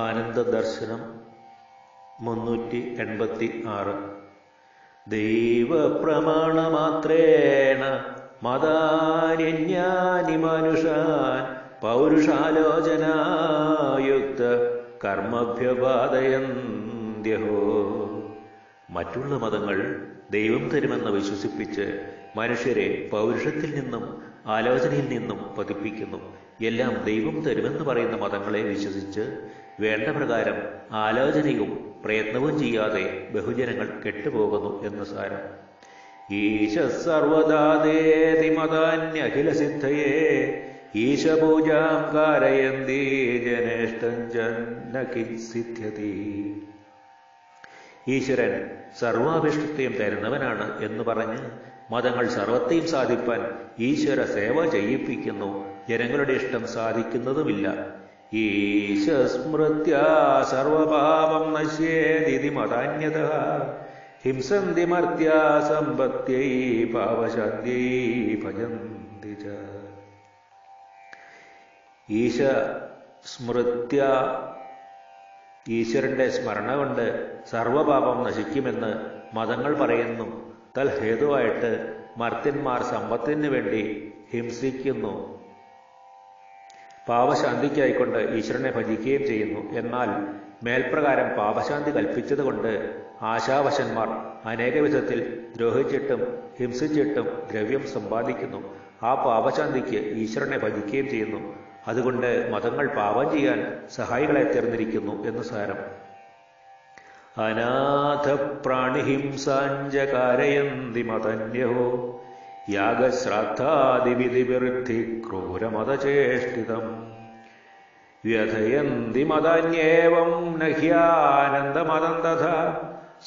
ആനന്ദദർശനം മുന്നൂറ്റി എൺപത്തി ആറ് ദൈവപ്രമാണമാത്രേണ മതാന്യന്യാനി മനുഷാൻ പൗരുഷാലോചനായുക്ത കർമ്മഭ്യപാതയന്ത്യഹോ മറ്റുള്ള മതങ്ങൾ ദൈവം തരുമെന്ന് വിശ്വസിപ്പിച്ച് മനുഷ്യരെ പൗരുഷത്തിൽ നിന്നും ആലോചനയിൽ നിന്നും പതിപ്പിക്കുന്നു. എല്ലാം ദൈവം തരുമെന്ന് പറയുന്ന മതങ്ങളെ വിശ്വസിച്ച് വേണ്ട പ്രകാരം ആലോചനയും പ്രയത്നവും ചെയ്യാതെ ബഹുജനങ്ങൾ കെട്ടുപോകുന്നു എന്ന് സാരം. ഈശ സർവദാദേതി മതാന്യഖില സിദ്ധയേ ഈശപൂജാം കാരയന്തി ജനേഷ്ടം ജന്ന സിദ്ധ്യതി. ഈശ്വരൻ സർവാഭിഷ്ടത്തെയും തരുന്നവനാണ് എന്ന് പറഞ്ഞ് മതങ്ങൾ സർവത്തെയും സാധിപ്പാൻ ഈശ്വര സേവ ചെയ്യിപ്പിക്കുന്നു. ജനങ്ങളുടെ ഇഷ്ടം സാധിക്കുന്നതുമില്ല. ഈശസ്മൃത്യ നശ്യേതി മതാന്യത. ഹിംസന്തി മർത്യ പാവശാന്ത്യൈ ഭജന്തി ച. ഈശ സ്മൃത്യ ഈശ്വരന്റെ സ്മരണ കൊണ്ട് സർവപാപം നശിക്കുമെന്ന് മതങ്ങൾ പറയുന്നു. തൽഹേതുവായിട്ട് മർത്യന്മാർ സമ്പത്തിന് വേണ്ടി ഹിംസിക്കുന്നു. പാപശാന്തിക്കായിക്കൊണ്ട് ഈശ്വരനെ ഭജിക്കുകയും ചെയ്യുന്നു. എന്നാൽ മേൽപ്രകാരം പാപശാന്തി കൽപ്പിച്ചതുകൊണ്ട് ആശാവശന്മാർ അനേക വിധത്തിൽ ദ്രോഹിച്ചിട്ടും ഹിംസിച്ചിട്ടും ദ്രവ്യം സമ്പാദിക്കുന്നു. ആ പാപശാന്തിക്ക് ഈശ്വരനെ ഭജിക്കുകയും ചെയ്യുന്നു. അതുകൊണ്ട് മതങ്ങൾ പാപം ചെയ്യാൻ സഹായികളെ തീർന്നിരിക്കുന്നു എന്ന് സാരം. അനാഥ പ്രാണിഹിംസാഞ്ചകാരയന്തി മതന്യോ യാഗശ്രാദ്ധാദിവിധിവിരുദ്ധി ക്രൂരമതചേഷ്ടിതം വ്യഥയന്തി മതന്യേവം നഹ്യാനന്ദമതം തഥ.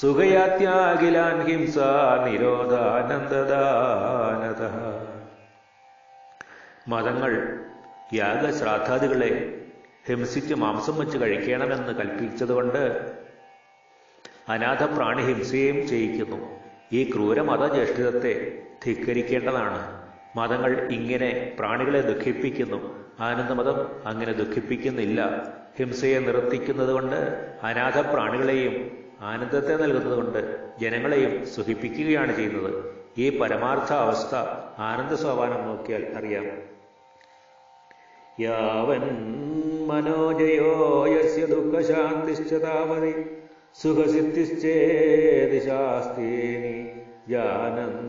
സുഖയാത്യാഖിലാൻ ഹിംസ നിരോധാനന്ദദാനത മതങ്ങൾ യാഗശ്രാദ്ധാദികളെ ഹിംസിച്ച് മാംസം വെച്ച് കഴിക്കണമെന്ന് കൽപ്പിച്ചതുകൊണ്ട് അനാഥ പ്രാണി ഹിംസയും ചെയ്യിക്കുന്നു. ഈ ക്രൂര മതജ്യേഷ്ഠിതത്തെ ധിക്കരിക്കേണ്ടതാണ്. മതങ്ങൾ ഇങ്ങനെ പ്രാണികളെ ദുഃഖിപ്പിക്കുന്നു. ആനന്ദമതം അങ്ങനെ ദുഃഖിപ്പിക്കുന്നില്ല. ഹിംസയെ നിർത്തിക്കുന്നത് കൊണ്ട് അനാഥ പ്രാണികളെയും ആനന്ദത്തെ നൽകുന്നത് കൊണ്ട് ജനങ്ങളെയും സുഖിപ്പിക്കുകയാണ് ചെയ്യുന്നത്. ഈ പരമാർത്ഥ അവസ്ഥ ആനന്ദ സോപാനം നോക്കിയാൽ അറിയാം. യാവൻ മനോജയോ യസ്യ ദുഃഖശാന്തിശ്ച താവതി സുഖസിദ്ധിശ്ചേതി ശാസ്തീനി ജാനന്ദമതമോഹിതം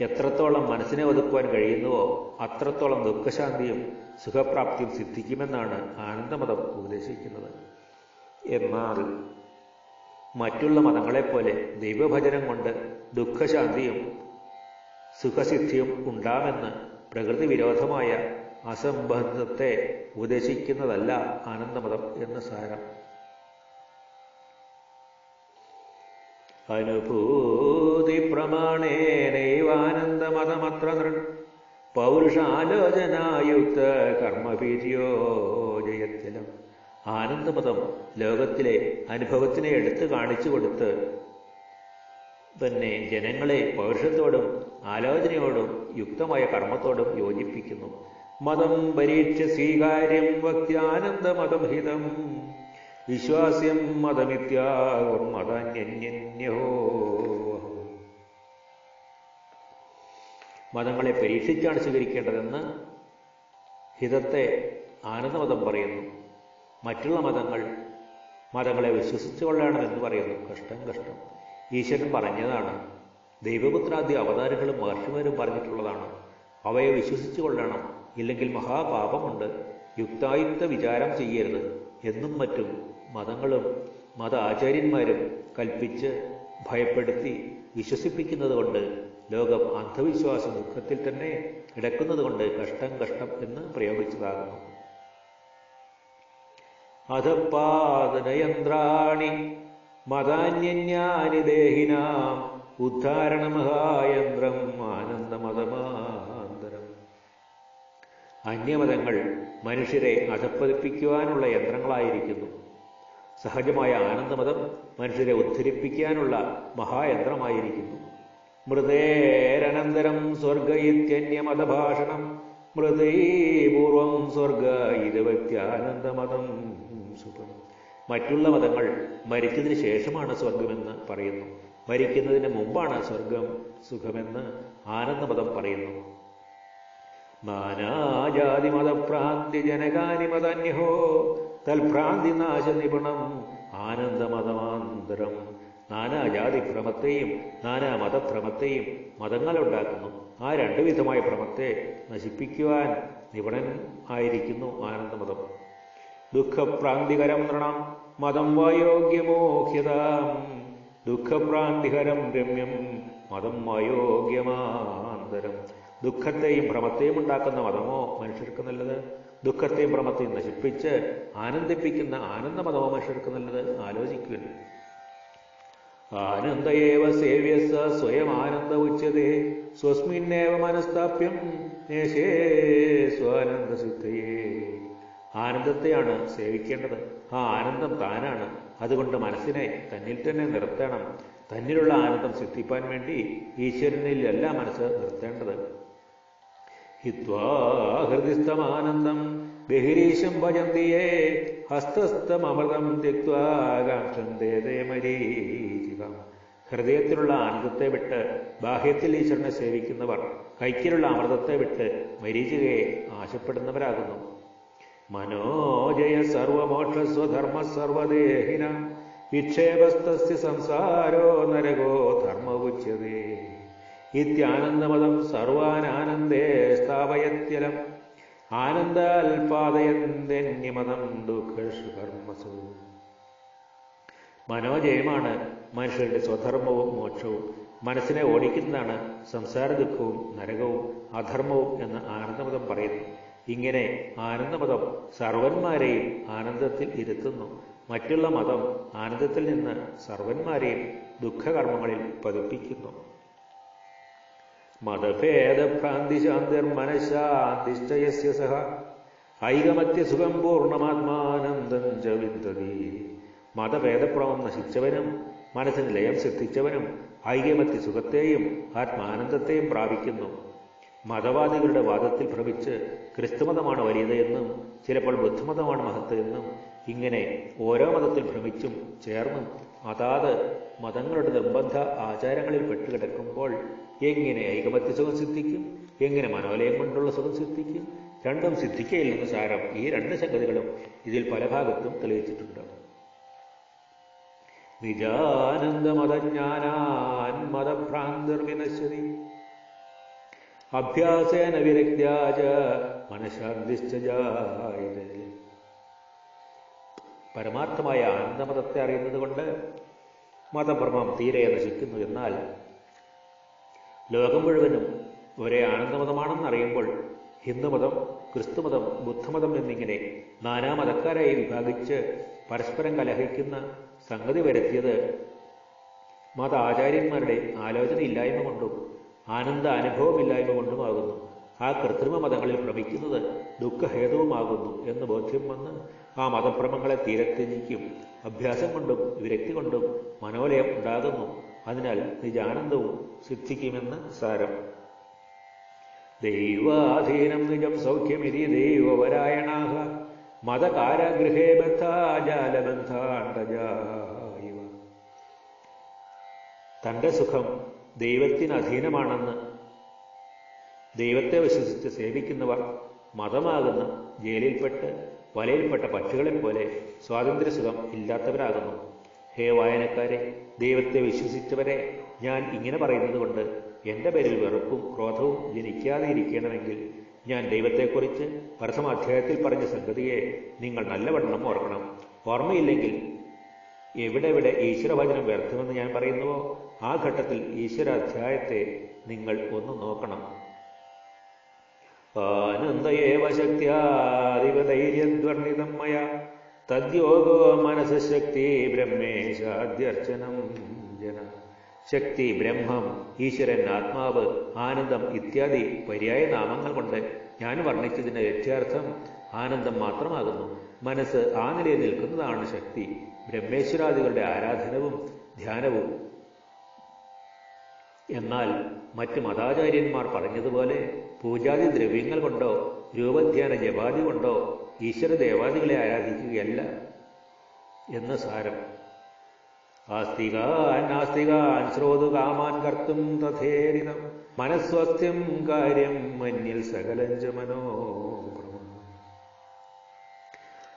എത്രത്തോളം മനസ്സിനെ ഒതുക്കുവാൻ കഴിയുന്നുവോ അത്രത്തോളം ദുഃഖശാന്തിയും സുഖപ്രാപ്തിയും സിദ്ധിക്കുമെന്നാണ് ആനന്ദമതം ഉപദേശിക്കുന്നത്. എന്നാൽ മറ്റുള്ള മതങ്ങളെപ്പോലെ ദൈവഭജനം കൊണ്ട് ദുഃഖശാന്തിയും സുഖസിദ്ധിയും ഉണ്ടാമെന്ന് പ്രകൃതി വിരോധമായ അസംബന്ധത്തെ ഉപദേശിക്കുന്നതല്ല ആനന്ദമതം എന്ന് സാരം. അനുഭൂതി പ്രമാണേനൈവാനന്ദമതമത്ര പൗരുഷാലോചനായുക്ത കർമ്മഭീതിയോ ജയത്തിലും. ആനന്ദമതം ലോകത്തിലെ അനുഭവത്തിനെ എടുത്തു കാണിച്ചു കൊടുത്ത് തന്നെ ജനങ്ങളെ പൗരുഷത്തോടും ആലോചനയോടും യുക്തമായ കർമ്മത്തോടും യോജിപ്പിക്കുന്നു. മതം പരീക്ഷ സ്വീകാര്യം വക്യാനന്ദമതം ഹിതം. വിശ്വാസ്യം മതമിത്യാകും മതന്യന്യോ മതങ്ങളെ പരീക്ഷിച്ചാണ് സ്വീകരിക്കേണ്ടതെന്ന് ഹിതത്തെ ആനന്ദമതം പറയുന്നു. മറ്റുള്ള മതങ്ങൾ മതങ്ങളെ വിശ്വസിച്ചു കൊള്ളണമെന്ന് പറയുന്നു. കഷ്ടം കഷ്ടം. ഈശ്വരൻ പറഞ്ഞതാണ് ദൈവപുത്രാദി അവതാരങ്ങളും മഹർഷിമാരും പറഞ്ഞിട്ടുള്ളതാണ് അവയെ വിശ്വസിച്ചു കൊള്ളണം. ഇല്ലെങ്കിൽ മഹാപാപമുണ്ട്. യുക്തായുക്ത വിചാരം ചെയ്യരുത്. എന്നും മറ്റും മതങ്ങളും മത ആചാര്യന്മാരും കൽപ്പിച്ച് ഭയപ്പെടുത്തി വിശ്വസിപ്പിക്കുന്നത് കൊണ്ട് ലോകം അന്ധവിശ്വാസ ദുഃഖത്തിൽ തന്നെ കിടക്കുന്നത് കൊണ്ട് കഷ്ടം കഷ്ടം എന്ന് പ്രയോഗിച്ചതാകുന്നു. അധപാദനയന്ത്രാണി മതാന്യന്യാനി ദേഹിനാം ഉദ്ധാരണമഹായന്ത്രം ആനന്ദമതമാന്തരം അന്യമതങ്ങൾ മനുഷ്യരെ അധപ്പതിപ്പിക്കുവാനുള്ള യന്ത്രങ്ങളായിരിക്കുന്നു. സഹജമായ ആനന്ദമതം മനുഷ്യരെ ഉദ്ധരിപ്പിക്കാനുള്ള മഹായന്ത്രമായിരിക്കുന്നു. മൃതേരനന്തരം സ്വർഗ ഇത്യന്യമതഭാഷണം മൃതൈപൂർവം സ്വർഗ ഇത് വ്യക്തിയാനന്ദമതം സുഖം. മറ്റുള്ള മതങ്ങൾ മരിച്ചതിന് ശേഷമാണ് സ്വർഗമെന്ന് പറയുന്നു. മരിക്കുന്നതിന് മുമ്പാണ് സ്വർഗം സുഖമെന്ന് ആനന്ദമതം പറയുന്നു. നാനാജാതി മതഭ്രാന്തി ജനകാനി മതന്യഹോ തൽഭ്രാന്തി നാശ നിപുണം ആനന്ദമതമാന്തരം. നാനാജാതി ഭ്രമത്തെയും നാനാ മതഭ്രമത്തെയും മതങ്ങളുണ്ടാക്കുന്നു. ആ രണ്ടു വിധമായ ഭ്രമത്തെ നശിപ്പിക്കുവാൻ നിപുണൻ ആയിരിക്കുന്നു ആനന്ദമതം. ദുഃഖപ്രാന്തികരം നൃണം മതം വായോഗ്യമോഹ്യതാം ദുഃഖപ്രാന്തികരം രമ്യം മതം വായോഗ്യമാന്തരം ദുഃഖത്തെയും ഭ്രമത്തെയും ഉണ്ടാക്കുന്ന മതമോ മനുഷ്യർക്ക് നല്ലത്? ദുഃഖത്തെയും ഭ്രമത്തെയും നശിപ്പിച്ച് ആനന്ദിപ്പിക്കുന്ന ആനന്ദ മതമോ മനുഷ്യർക്ക് നല്ലത്? ആലോചിക്കുക ആനന്ദയേവ സേവ്യസ സ്വയം ആനന്ദ ഉച്ചതേ സ്വസ്മിന്നേവ മനസ്താപ്യം സ്വാനന്ദ സിദ്ധയേ ആനന്ദത്തെയാണ് സേവിക്കേണ്ടത്. ആ ആനന്ദം താനാണ്. അതുകൊണ്ട് മനസ്സിനെ തന്നിൽ തന്നെ നിർത്തണം. തന്നിലുള്ള ആനന്ദം സിദ്ധിപ്പാൻ വേണ്ടി ഈശ്വരനിലല്ല മനസ്സ് നിർത്തേണ്ടത്. ഹിത്വാഹൃദിസ്ഥമാനന്ദം ബഹിരീശം ഭജന്തിയേ ഹസ്തസ്ഥമൃതം ത്യക്വാകാംക്ഷന്തേ മരീചികം ഹൃദയത്തിലുള്ള ആനന്ദത്തെ വിട്ട് ബാഹ്യത്തിൽ ഈശ്വരനെ സേവിക്കുന്നവർ കൈക്കിലുള്ള അമൃതത്തെ വിട്ട് മരീചികയെ ആശപ്പെടുന്നവരാകുന്നു. മനോജയ സർവമോക്ഷസ്വധർമ്മ സർവദേഹിന. വിക്ഷേപസ്തസ്യ സംസാരോ നരകോ ധർമ്മവുച്യതേ ഇത്യാനന്ദമതം സർവാനാനന്ദേ സ്ഥാപയത്യലം ആനന്ദാൽപാദയന്ദന്യമതം ദുഃഖർമ്മസു മനോജയമാണ് മനുഷ്യരുടെ സ്വധർമ്മവും മോക്ഷവും മനസ്സിനെ ഓടിക്കുന്നതാണ് സംസാര ദുഃഖവും നരകവും അധർമ്മവും എന്ന് ആനന്ദമതം പറയുന്നു. ഇങ്ങനെ ആനന്ദമതം സർവന്മാരെയും ആനന്ദത്തിൽ ഇരുത്തുന്നു. മറ്റുള്ള മതം ആനന്ദത്തിൽ നിന്ന് സർവന്മാരെയും ദുഃഖകർമ്മങ്ങളിൽ പതിപ്പിക്കുന്നു. മതഭേദഭ്രാന്തി ശാന്തിർമനശാന്തിശ്ചയസ്യ സഹ. ഐകമത്യസുഖം പൂർണമാത്മാനന്ദം ച വിദ്യതി മതഭേദപ്രമം നശിച്ചവനും മനസ്സിന് ലയം സിദ്ധിച്ചവനും ഐകമത്യ സുഖത്തെയും ആത്മാനന്ദത്തെയും പ്രാപിക്കുന്നു. മതവാദികളുടെ വാദത്തിൽ ഭ്രമിച്ച് ക്രിസ്തുമതമാണ് വലിയതെന്നും ചിലപ്പോൾ ബുദ്ധമതമാണ് മഹത്ത് എന്നും ഇങ്ങനെ ഓരോ മതത്തിൽ ഭ്രമിച്ചും ചേർന്നും അതാത് മതങ്ങളുടെ നിർബന്ധ ആചാരങ്ങളിൽ പെട്ടുകിടക്കുമ്പോൾ എങ്ങനെ ഐകമത്യ സുഖം സിദ്ധിക്കും? എങ്ങനെ മനോലയം കൊണ്ടുള്ള സുഖം സിദ്ധിക്കും? രണ്ടും സിദ്ധിക്കയില്ലെന്ന് സാരം ഈ രണ്ട് സംഗതികളും ഇതിൽ പല ഭാഗത്തും തെളിയിച്ചിട്ടുണ്ട്. നിജാനന്ദമതജ്ഞാനാൻ മതഭ്രാന്തിർവിനശ്വതി അഭ്യാസേന വിരക്ത്യാച മനഃശാന്തിശ്ച പരമാർത്ഥമായ ആനന്ദമതത്തെ അറിയുന്നത് കൊണ്ട് മതഭ്രമം തീരെ നശിക്കുന്നു എന്നാൽ ലോകം മുഴുവനും ഒരേ ആനന്ദമതമാണെന്ന് അറിയുമ്പോൾ ഹിന്ദുമതം ക്രിസ്തുമതം ബുദ്ധമതം എന്നിങ്ങനെ നാനാ മതക്കാരായി വിഭാഗിച്ച് പരസ്പരം കലഹിക്കുന്ന സംഗതി വരുത്തിയത് മത ആചാര്യന്മാരുടെ ആലോചനയില്ലായ്മ കൊണ്ടും ആനന്ദ അനുഭവമില്ലായ്മ കൊണ്ടുമാകുന്നു ആ കൃത്രിമ മതങ്ങളിൽ ഭ്രമിക്കുന്നത് ദുഃഖഹേതുവുമാകുന്നു എന്ന് ബോധ്യം വന്ന് ആ മതഭ്രമങ്ങളെ തീരത്യജിക്കും അഭ്യാസം കൊണ്ടും വിരക്തി കൊണ്ടും മനോലയം ഉണ്ടാകുന്നു. അതിനാൽ നിജാനന്ദവും സിദ്ധിക്കുമെന്ന് സാരം. ദൈവാധീനം നിജം സൗഖ്യമിതി ദൈവപരായണാഹ. മതകാരഗൃഹേ ബദ്ധാജാലബന്ധാണ്ടജായിവ തന്റെ സുഖം ദൈവത്തിന് അധീനമാണെന്ന് ദൈവത്തെ വിശ്വസിച്ച് സേവിക്കുന്നവർ മതമാകുന്ന ജയിലിൽപ്പെട്ട് വലയിൽപ്പെട്ട പക്ഷികളെപ്പോലെ സ്വാതന്ത്ര്യസുഖം ഇല്ലാത്തവരാകുന്നു. ഹേ വായനക്കാരെ ദൈവത്തെ വിശ്വസിച്ചവരെ ഞാൻ ഇങ്ങനെ പറയുന്നത് കൊണ്ട് എന്റെ പേരിൽ വെറുപ്പും ക്രോധവും ജനിക്കാതെ ഇരിക്കണമെങ്കിൽ ഞാൻ ദൈവത്തെക്കുറിച്ച് പ്രഥമ അധ്യായത്തിൽ പറഞ്ഞ സംഗതിയെ നിങ്ങൾ നല്ലവണ്ണം ഓർക്കണം. ഓർമ്മയില്ലെങ്കിൽ എവിടെവിടെ ഈശ്വരവചനം വ്യർത്ഥമെന്ന് ഞാൻ പറയുന്നുവോ ആ ഘട്ടത്തിൽ ഈശ്വരാധ്യായത്തെ നിങ്ങൾ ഒന്ന് നോക്കണം. ആനന്ദയേവ ശക്തിയാധിപധൈര്യദ്വർണിതം മയ. തദ്യോഗോ മനസ്സശക്തി ബ്രഹ്മേശാദ്യർച്ചനം ജന. ശക്തി ബ്രഹ്മം ഈശ്വരൻ ആത്മാവ് ആനന്ദം ഇത്യാദി പര്യായ നാമങ്ങൾ കൊണ്ട് ഞാൻ വർണിച്ചതിന് ലക്ഷ്യാർത്ഥം ആനന്ദം മാത്രമാകുന്നു. മനസ്സ് ആ നിലയിൽ നിൽക്കുന്നതാണ് ശക്തി. ബ്രഹ്മേശ്വരാദികളുടെ ആരാധനവും ധ്യാനവും. എന്നാൽ മറ്റ് മതാചാര്യന്മാർ പറഞ്ഞതുപോലെ പൂജാതി ദ്രവ്യങ്ങൾ കൊണ്ടോ രൂപധ്യാന ജപാതി കൊണ്ടോ ഈശ്വര ദേവാദികളെ ആരാധിക്കുകയല്ല എന്ന് സാരം. ആസ്തികാൻ നാസ്തികാൻ ശ്രോതു കാമാൻ കർത്തും തഥേരിതം. മനസ്വസ്ഥ്യം കാര്യം മഞ്ഞിൽ സകലഞ്ച മനോഭ്രമം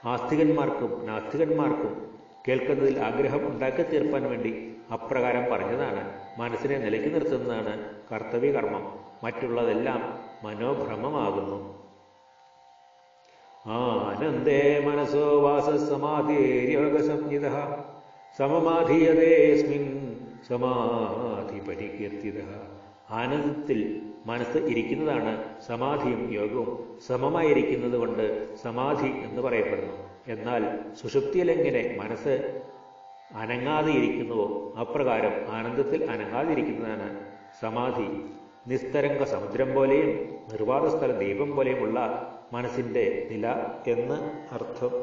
ആസ്തികന്മാർക്കും നാസ്തികന്മാർക്കും കേൾക്കുന്നതിൽ ആഗ്രഹം ഉണ്ടാക്കി തീർപ്പാൻ വേണ്ടി അപ്രകാരം പറഞ്ഞതാണ്. മനസ്സിനെ നിലയ്ക്ക് നിർത്തുന്നതാണ് കർത്തവ്യകർമ്മം. മറ്റുള്ളതെല്ലാം മനോഭ്രമമാകുന്നു. ആനന്ദേ മനസ്സോ വാസസമാധിയോഗസംഹിത സമമാധീയതേസ്മിൻ സമാധി പരികീർത്തിത ആനന്ദത്തിൽ മനസ്സ് ഇരിക്കുന്നതാണ് സമാധിയും യോഗവും. സമമായിരിക്കുന്നത് കൊണ്ട് സമാധി എന്ന് പറയപ്പെടുന്നു. എന്നാൽ സുഷുപ്തിയിലെങ്ങനെ മനസ്സ് അനങ്ങാതെ ഇരിക്കുന്നുവോ അപ്രകാരം ആനന്ദത്തിൽ അനങ്ങാതിരിക്കുന്നതാണ് സമാധി. നിസ്തരംഗ സമുദ്രം പോലെയും നിർവാതസ്ഥല ദീപം പോലെയുമുള്ള മനസ്സിന്റെ നില എന്ന് അർത്ഥം